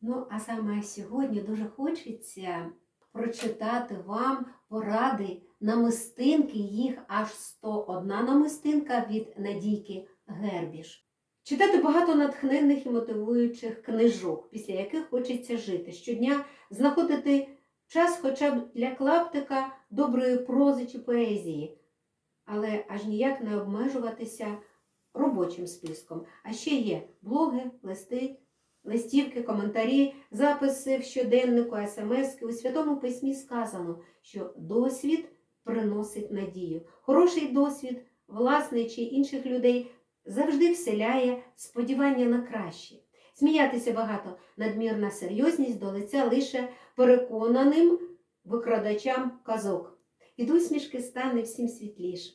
Ну, а саме сьогодні дуже хочеться прочитати вам поради намистинки, їх аж 101 намистинка від Надійки Гербіш. Читати багато натхненних і мотивуючих книжок, після яких хочеться жити. Щодня знаходити час хоча б для клаптика доброї прози чи поезії, але аж ніяк не обмежуватися робочим списком. А ще є блоги, листи, листівки, коментарі, записи в щоденнику, смски. У Святому Письмі сказано, що досвід приносить надію. Хороший досвід, власний чи інших людей завжди вселяє сподівання на краще. Сміятися багато, надмірна серйозність до лиця лише переконаним викрадачам казок. Від усмішки стане всім світліше.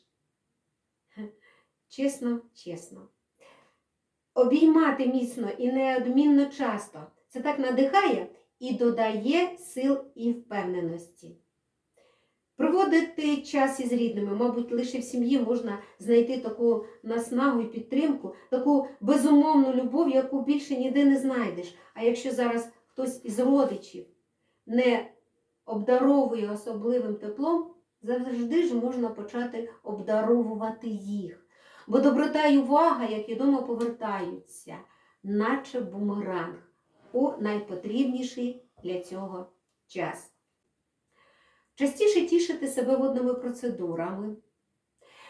Чесно, чесно. Обіймати міцно і неодмінно часто. Це так надихає і додає сил і впевненості. Проводити час із рідними, мабуть, лише в сім'ї можна знайти таку наснагу і підтримку, таку безумовну любов, яку більше ніде не знайдеш. А якщо зараз хтось із родичів не обдаровує особливим теплом, завжди ж можна почати обдаровувати їх. Бо доброта й увага, як відомо, повертаються, наче бумеранг, у найпотрібніший для цього час. Частіше тішити себе водними процедурами.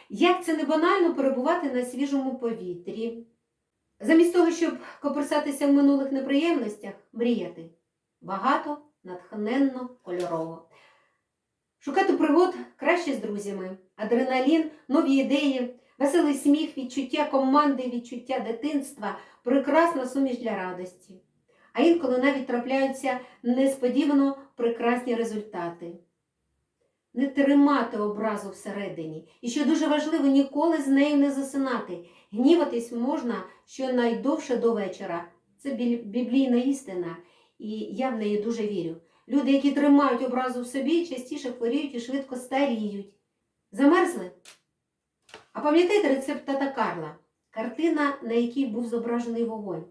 Як це не банально перебувати на свіжому повітрі. Замість того, щоб коперсатися в минулих неприємностях, мріяти багато, натхненно, кольорово. Шукати пригод краще з друзями, адреналін, нові ідеї, веселий сміх, відчуття команди, відчуття дитинства, прекрасна суміш для радості. А інколи навіть трапляються несподівано прекрасні результати. Не тримати образу всередині. І що дуже важливо, ніколи з нею не засинати. Гніватись можна щонайдовше до вечора. Це біблійна істина, і я в неї дуже вірю. Люди, які тримають образу в собі, частіше хворіють і швидко старіють. Замерзли? А пам'ятаєте рецепт Тата Карла? Картина, на якій був зображений вогонь.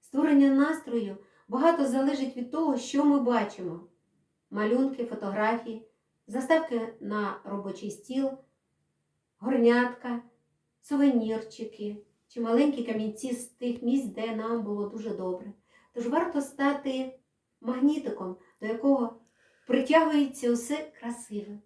Створення настрою багато залежить від того, що ми бачимо: малюнки, фотографії, заставки на робочий стіл, горнятка, сувенірчики чи маленькі камінці з тих місць, де нам було дуже добре. Тож варто стати магнітиком, до якого притягується усе красиве.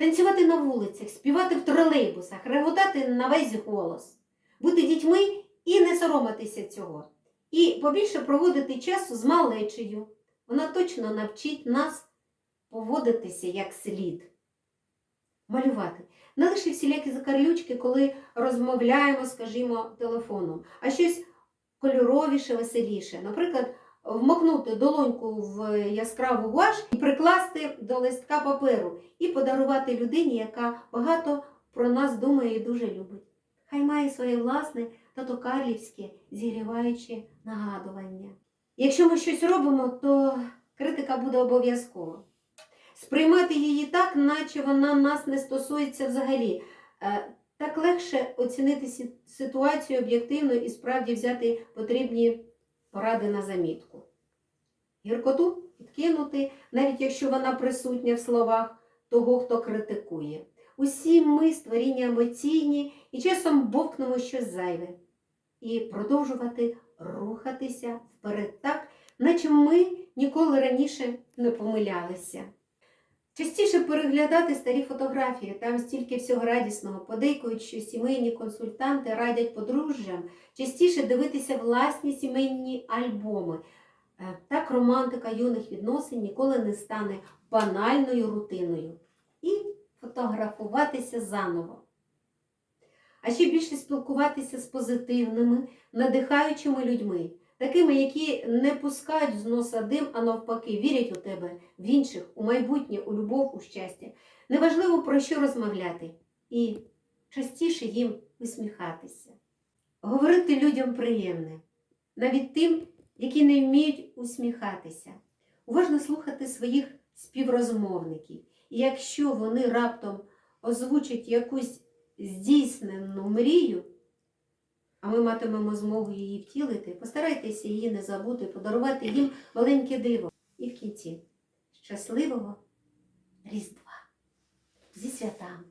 Танцювати на вулицях, співати в тролейбусах, реготати на весь голос, бути дітьми і не соромитися цього. І побільше проводити часу з малечею. Вона точно навчить нас поводитися як слід. Малювати. Не лише всілякі закарлючки, коли розмовляємо, скажімо, телефоном, а щось кольоровіше, веселіше. Наприклад, вмокнути долоньку в яскраву гуаш і прикласти до листка паперу і подарувати людині, яка багато про нас думає і дуже любить. Хай має своє власне татокарлівське зігріваюче нагадування. Якщо ми щось робимо, то критика буде обов'язково. Сприймати її так, наче вона нас не стосується взагалі. Е, Так легше оцінити ситуацію об'єктивно і справді взяти потрібні поради на замітку. Гіркоту відкинути, навіть якщо вона присутня в словах того, хто критикує. Усі ми створіння емоційні і часом бовкнемо щось зайве. І продовжувати рухатися вперед так, наче ми ніколи раніше не помилялися. Частіше переглядати старі фотографії, там стільки всього радісного, подейкують, що сімейні консультанти радять подружжям частіше дивитися власні сімейні альбоми. Е, Так романтика юних відносин ніколи не стане банальною рутиною. І фотографуватися заново. А ще більше спілкуватися з позитивними, надихаючими людьми, такими, які не пускають з носа дим, а навпаки, вірять у тебе, в інших, у майбутнє, у любов, у щастя. Неважливо про що розмовляти і частіше їм усміхатися. Говорити людям приємне, навіть тим, які не вміють усміхатися. Уважно слухати своїх співрозмовників. І якщо вони раптом озвучать якусь здійснену мрію, а ми матимемо змогу її втілити, постарайтеся її не забути, подарувати їм маленьке диво. І в кінці щасливого Різдва зі святами!